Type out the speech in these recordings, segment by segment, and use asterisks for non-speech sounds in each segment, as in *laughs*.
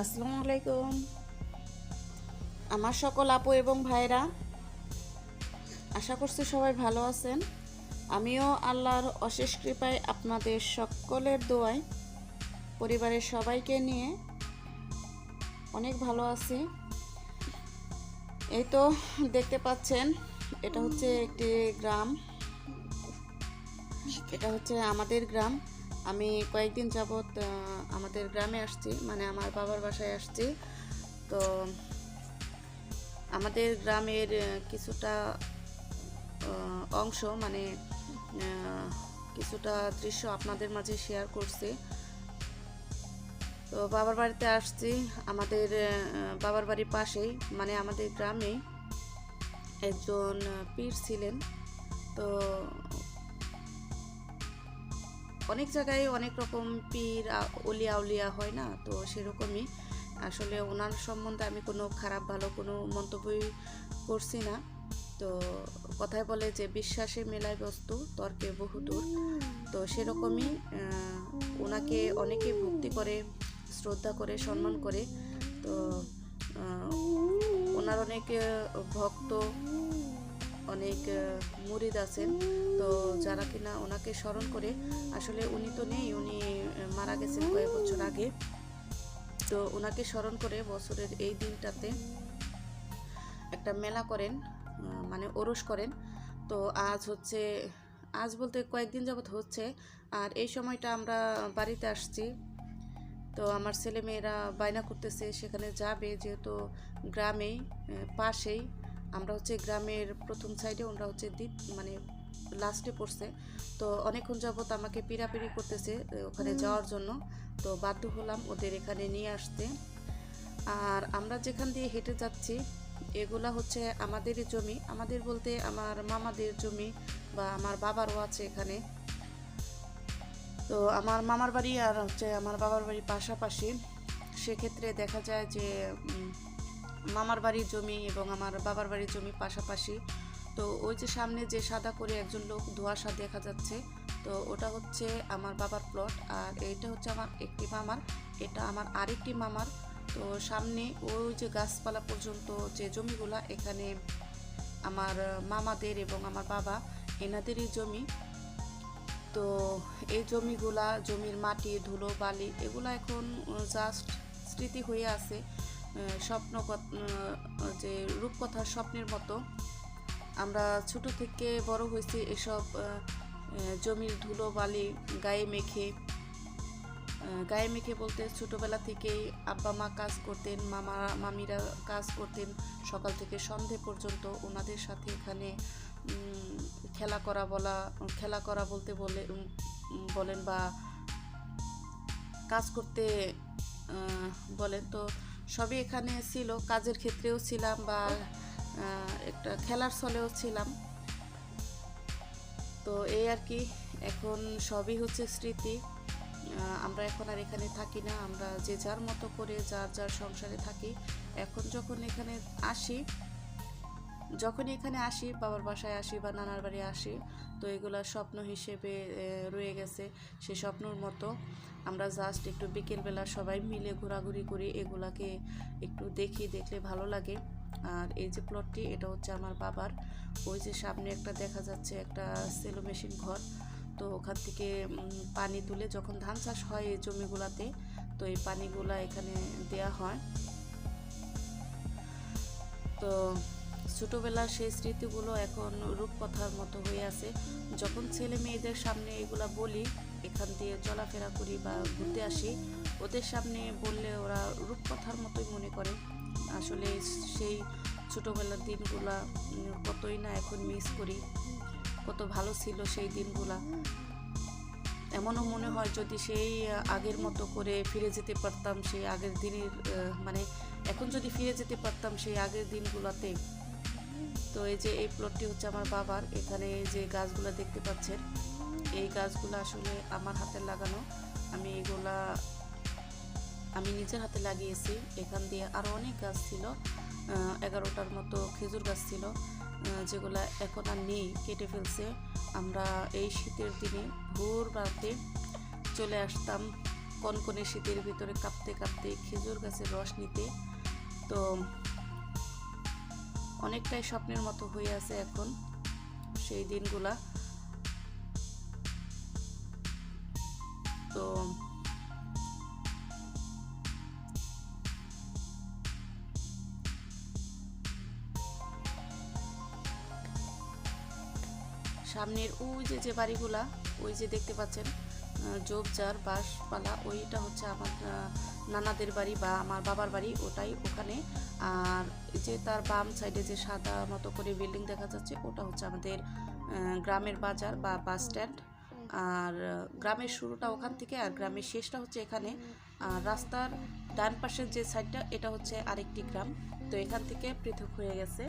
আসসালামু আলাইকুম। আমার সকল আপু এবং ভাইরা আশা করছি সবাই ভালো আছেন। আমিও আল্লাহর অশেষ কৃপায় আপনাদের সকলের দোয়ায়, পরিবারের সবাইকে নিয়ে অনেক ভালো আছি। এই তো দেখতে পাচ্ছেন, এটা হচ্ছে একটি গ্রাম। এটা হচ্ছে আমাদের গ্রাম। আমি কয়েকদিন যাবৎ আমাদের গ্রামে আসছি মানে আমার বাবার বাসায় আসছি। তো আমাদের গ্রামের কিছুটা অংশ মানে কিছুটা দৃশ্য আপনাদের মাঝে শেয়ার করছি। তো বাবার বাড়িতে আসছি, আমাদের বাবার বাড়ির পাশেই মানে আমাদের গ্রামে একজন পীর ছিলেন। তো অনেক জায়গায় অনেক রকম পীর অলিয়া উলিয়া হয় না? তো সেরকমই। আসলে ওনার সম্বন্ধে আমি কোনো খারাপ ভালো কোনো মন্তব্যই করছি না। তো কথায় বলে যে বিশ্বাসে মেলায় বস্তু, তর্কে বহুদূর তো সেরকমই ওনাকে অনেকে ভক্তি করে, শ্রদ্ধা করে, সম্মান করে। তো ওনার অনেক ভক্ত অনেক মুরিদ আছেন। তো যারা কিনা ওনাকে স্মরণ করে, আসলে উনি তো নেই, উনি মারা গেছেন কয়েক বছর আগে। তো ওনাকে স্মরণ করে বছরের এই দিনটাতে একটা মেলা করেন মানে ওরস করেন। তো আজ হচ্ছে, আজ বলতে কয়েকদিন যাবৎ হচ্ছে, আর এই সময়টা আমরা বাড়িতে আসছি। তো আমার ছেলে মেয়েরা বায়না করতেছে, সেখানে যাবে যেহেতু গ্রামেই পাশেই। আমরা হচ্ছে গ্রামের প্রথম সাইডে ওরা হচ্ছে দ্বীপ মানে লাস্টে পড়ছে। তো অনেকক্ষণ যাবত আমাকে পিড়াপিড়ি করতেছে ওখানে যাওয়ার জন্য। তো বাধ্য হলাম ওদের এখানে নিয়ে আসতে। আর আমরা যেখান দিয়ে হেঁটে যাচ্ছি এগুলা হচ্ছে আমাদেরই জমি। আমাদের বলতে আমার মামাদের জমি বা আমার বাবারও আছে এখানে। তো আমার মামার বাড়ি আর হচ্ছে আমার বাবার বাড়ি পাশাপাশি। সেক্ষেত্রে দেখা যায় যে মামার বাড়ির জমি এবং আমার বাবার বাড়ির জমি পাশাপাশি। তো ওই যে সামনে যে সাদা করে একজন লোক ধোয়াশা দেখা যাচ্ছে। তো ওটা হচ্ছে আমার বাবার প্লট আর এইটা হচ্ছে আমার একটি মামার, এটা আমার আরেকটি মামার। তো সামনে ওই যে গাছপালা পর্যন্ত যে জমিগুলা, এখানে আমার মামাদের এবং আমার বাবা এনাদেরই জমি। তো এই জমিগুলা, জমির মাটি, ধুলো, বালি, এগুলা এখন জাস্ট স্মৃতি হয়ে আছে। স্বপ্ন যে রূপকথার স্বপ্নের মতো। আমরা ছোট থেকে বড় হয়েছি এসব জমির ধুলো বালি গায়ে মেখে। গায়ে মেখে বলতে ছোটবেলা থেকেই আব্বা মা কাজ করতেন, মামা, মামিরা কাজ করতেন। সকাল থেকে সন্ধে পর্যন্ত ওনাদের সাথে এখানে খেলা করা বলা, খেলা করা বলতে বলে বলেন বা কাজ করতে বলেন তো সবই এখানে ছিল, কাজের ক্ষেত্রেও ছিলাম বা একটা খেলার ছলেও ছিলাম। তো এই আর কি, এখন সবই হচ্ছে স্মৃতি। আমরা এখন আর এখানে থাকি না, আমরা যে যার মতো করে যার যার সংসারে থাকি। এখন যখন এখানে আসি যখন এখানে আসি, বাবার বাসায় আসি বা নানার বাড়ি আসি, তো এগুলা স্বপ্ন হিসেবে রয়ে গেছে সে স্বপ্নর মতো। আমরা জাস্ট একটু বিকেলবেলা সবাই মিলে ঘোরাঘুরি করি, এগুলাকে একটু দেখি, দেখলে ভালো লাগে। আর এই যে প্লটটি এটা হচ্ছে আমার বাবার। ওই যে সামনে একটা দেখা যাচ্ছে একটা সেলো মেশিন ঘর। তো ওখান থেকে পানি তুলে যখন ধান চাষ হয় এই জমিগুলাতে, তো এই পানিগুলা এখানে দেয়া হয়। তো ছোটোবেলার সেই স্মৃতিগুলো এখন রূপকথার মতো হয়ে আছে। যখন ছেলে মেয়েদের সামনে এগুলা বলি, এখান দিয়ে চলাফেরা করি বা ঘুরতে আসি, ওদের সামনে বললে ওরা রূপকথার মতোই মনে করে। আসলে সেই ছোটোবেলার দিনগুলা কতই না এখন মিস করি, কত ভালো ছিল সেই দিনগুলা। এমনও মনে হয় যদি সেই আগের মতো করে ফিরে যেতে পারতাম সেই আগের দিনের মানে এখন যদি ফিরে যেতে পারতাম সেই আগের দিনগুলোতে তো এই যে এই প্লটটি হচ্ছে আমার বাবার। এখানে যে গাছগুলো দেখতে পাচ্ছেন, এই গাছগুলো আসলে আমার হাতে লাগানো। আমি এগুলা, আমি নিজের হাতে লাগিয়েছি। এখান দিয়ে আরও অনেক গাছ ছিল এগারোটার মতো খেজুর গাছ ছিল যেগুলা এখন আর নেই, কেটে ফেলছে। আমরা এই শীতের দিনে ভোর রাতে চলে আসতাম কনকনে শীতের ভিতরে কাঁপতে কাঁপতে খেজুর গাছের রস নিতে। তো অনেকটাই স্বপ্নের মতো হয়ে আছে এখন সেই দিনগুলা। তো সামনের ওই যে যে বাড়িগুলা, ওই যে দেখতে পাচ্ছেন ঝোপঝাড় বাঁশপালা, ওইটা হচ্ছে আমার নানাদের বাড়ি বা আমার বাবার বাড়ি, ওটাই ওখানে। আর যে তার বাম সাইডে যে সাদা মতো করে বিল্ডিং দেখা যাচ্ছে, ওটা হচ্ছে আমাদের গ্রামের বাজার বা বাস স্ট্যান্ড আর গ্রামের শুরুটা ওখান থেকে আর গ্রামের শেষটা হচ্ছে এখানে। আর রাস্তার ডান পাশের যে সাইডটা এটা হচ্ছে আরেকটি গ্রাম। তো এখান থেকে পৃথক হয়ে গেছে।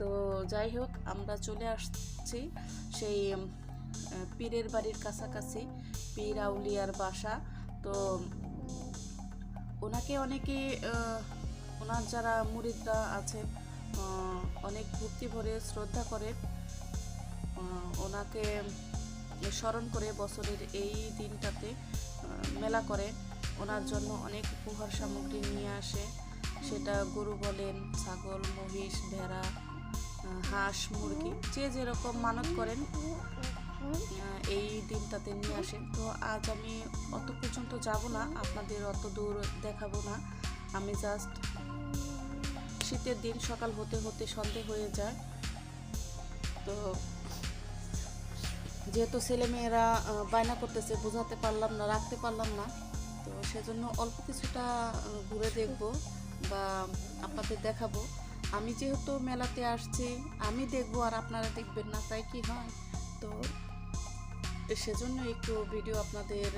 তো যাই হোক, আমরা চলে আসছি সেই পীরের বাড়ির কাছাকাছি, পীর আউলিয়ার বাসা। তো ওনাকে অনেকে ওনার যারা মুরিদরা আছে অনেক ভক্তি ভরে, শ্রদ্ধা করে ওনাকে স্মরণ করে বছরের এই দিনটাতে মেলা করে। ওনার জন্য অনেক উপহার সামগ্রী নিয়ে আসে। সেটা গরু বলেন, ছাগল, মহিষ, ভেড়া হাঁস, মুরগি, যে যেরকম মানত করেন এই দিনটাতে নিয়ে আসেন তো আজ আমি অত পর্যন্ত যাব না, আপনাদের অত দূর দেখাবো না। আমি জাস্ট শীতের দিন সকাল হতে হতে সন্ধে হয়ে যায়। তো যেহেতু ছেলেমেয়েরা বায়না করতেছে, বোঝাতে পারলাম না, রাখতে পারলাম না, তো সেজন্য অল্প কিছুটা ঘুরে দেখব বা আপনাদের দেখাবো। আমি যেহেতু মেলাতে আসছি, আমি দেখব আর আপনারা দেখবেন না, তাই কি হয়? তো সেজন্য একটু ভিডিও আপনাদের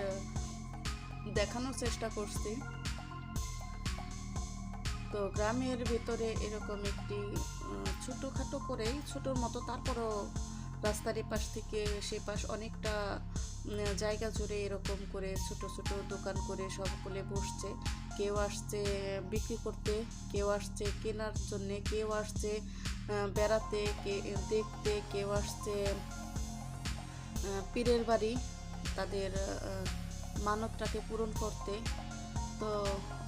দেখানোর চেষ্টা করছি। তো গ্রামের ভেতরে এরকম একটি ছোটোখাটো করেই, ছোটোর মতো তারপরও রাস্তার এপাশ থেকে সে পাশ অনেকটা জায়গা জুড়ে এরকম করে ছোট ছোট দোকান করে সবগুলো বসছে। কেউ আসছে বিক্রি করতে, কেউ আসছে কেনার জন্যে, কেউ আসছে বেড়াতে, কে, দেখতে, কেউ আসছে পীরের বাড়ি, তাদের মানবটাকে পূরণ করতে। তো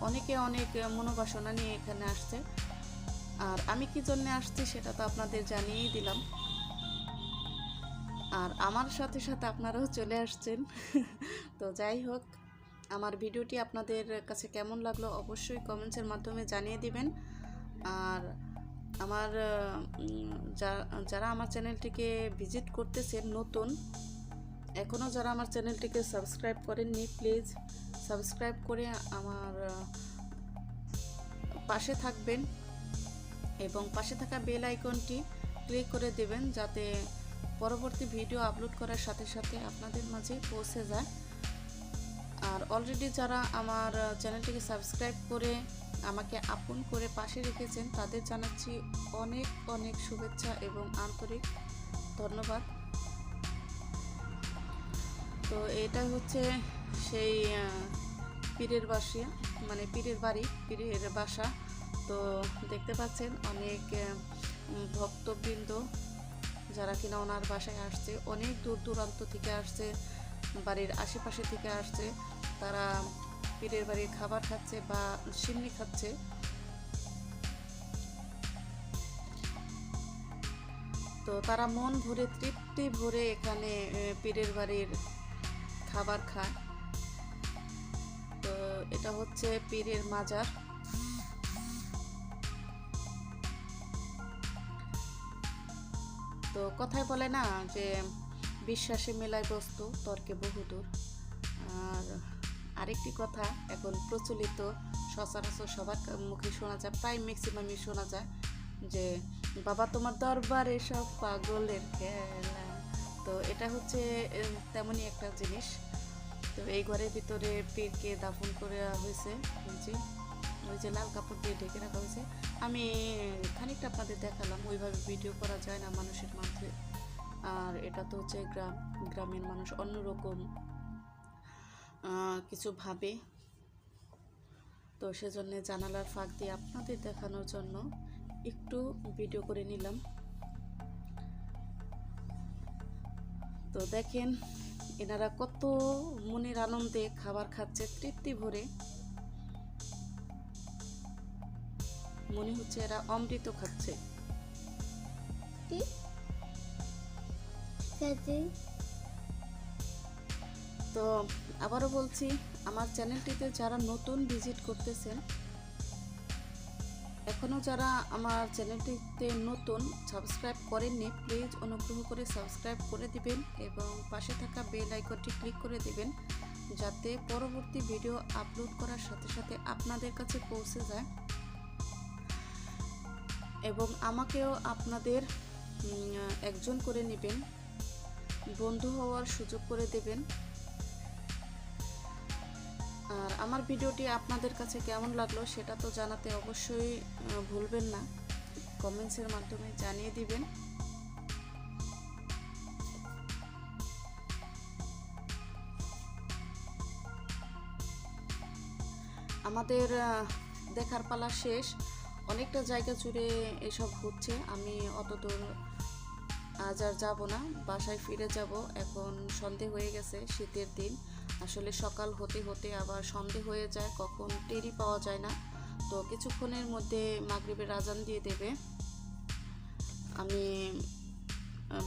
অনেকে অনেক মনোবাসনা নিয়ে এখানে আসছে। আর আমি কি জন্য আসছি সেটা তো আপনাদের জানিয়েই দিলাম। আর আমার সাথে সাথে আপনারাও চলে আসছেন। *laughs* তো যাই হোক, আমার ভিডিওটি আপনাদের কাছে কেমন লাগল অবশ্যই কমেন্টসের মাধ্যমে জানিয়ে দিবেন। আর আমার যারা আমার চ্যানেলটিকে ভিজিট করতেছেন নতুন এখনও যারা আমার চ্যানেলটিকে সাবস্ক্রাইব করেননি, প্লিজ সাবস্ক্রাইব করে আমার পাশে থাকবেন এবং পাশে থাকা বেল আইকনটি ক্লিক করে দেবেন যাতে পরবর্তী ভিডিও আপলোড করার সাথে সাথে আপনাদের মাঝে পৌঁছে যায়। আর অলরেডি যারা আমার চ্যানেলটিকে সাবস্ক্রাইব করে আমাকে আপন করে পাশে রেখেছেন, তাদের জানাচ্ছি অনেক অনেক শুভেচ্ছা এবং আন্তরিক ধন্যবাদ। তো এটা হচ্ছে সেই পীরের বাসিয়া মানে পীরের বাড়ি, পীরের বাসা। তো দেখতে পাচ্ছেন অনেক ভক্তবৃন্দ যারা কিনা ওনার বাসায় আসছে, অনেক দূর দূরান্ত থেকে আসছে, বাড়ির আশেপাশে থেকে আসছে। তারা পীরের বাড়ির খাবার খাচ্ছে বা সিমনি খাচ্ছে। তো তারা মন ভরে, তৃপ্তি ভরে এখানে পীরের বাড়ির খাবার খায়। তো এটা হচ্ছে পীরের মাজার। তো কথায় বলে না যে বিশ্বাসে মেলায় বস্তু, তর্কে বহুদূর। আর আরেকটি কথা, এখন প্রচলিত, সচরাচর সবার মুখে শোনা যায়, প্রায় ম্যাক্সিমামই শোনা যায় যে, বাবা তোমার দরবারে সব পাগলের খেলা তো এটা হচ্ছে তেমনই একটা জিনিস। তো এই ঘরের ভিতরে পীরকে দাফন করে হয়েছে যে ওই যে লাল কাপড় দিয়ে ঢেকে রাখা হয়েছে। আমি খানিকটা আপনাদের দেখালাম, ওইভাবে ভিডিও করা যায় না মানুষের মধ্যে আর এটা তো হচ্ছে গ্রাম গ্রামের মানুষ অন্যরকম কিছু ভাবে। তো সেজন্য জানালার ফাঁক দিয়ে আপনাদের দেখানোর জন্য একটু ভিডিও করে নিলাম। তো দেখেন এনারা কত মনের আনন্দে খাবার খাচ্ছে তৃপ্তি ভরে। মনে হচ্ছে এরা অমৃত খাচ্ছে। তো আবারও বলছি আমার চ্যানেলটিতে যারা নতুন ভিজিট করতেছেন এখনও যারা আমার চ্যানেলটিতে নতুন সাবস্ক্রাইব করেননি প্লিজ অনুগ্রহ করে সাবস্ক্রাইব করে দিবেন এবং পাশে থাকা বেল আইকনটি ক্লিক করে দিবেন, যাতে পরবর্তী ভিডিও আপলোড করার সাথে সাথে আপনাদের কাছে পৌঁছে যায়। এবং আমাকেও আপনাদের একজন করে নেবেন, বন্ধু হওয়ার সুযোগ করে দেবেন। আর আমার ভিডিওটি আপনাদের কাছে কেমন লাগল সেটা তো জানাতে অবশ্যই ভুলবেন না। কমেন্টসের মাধ্যমে জানিয়ে দিবেন। আমাদের দেখার পালা শেষ। অনেকটা জায়গা জুড়ে এসব হচ্ছে। আমি অত দূর আজ আর যাব না। বাসায় ফিরে যাব। এখন সন্ধে হয়ে গেছে, শীতের দিন। আসলে সকাল হতে হতে আবার সন্ধে হয়ে যায়, কখন টেরি পাওয়া যায় না। তো কিছুক্ষণের মধ্যে মাগরিবের আজান দিয়ে দেবে। আমি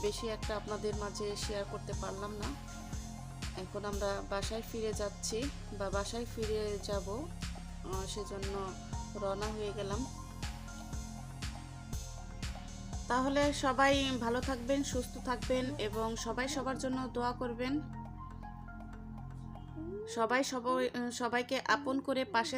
বেশি একটা আপনাদের মাঝে শেয়ার করতে পারলাম না। এখন আমরা বাসায় ফিরে যাচ্ছি। বা বাসায় ফিরে যাব সেজন্য রওনা হয়ে গেলাম। তাহলে সবাই ভালো থাকবেন, সুস্থ থাকবেন এবং সবাই সবার জন্য দোয়া করবেন। সবাই সবাই সবাইকে আপন করে পাশে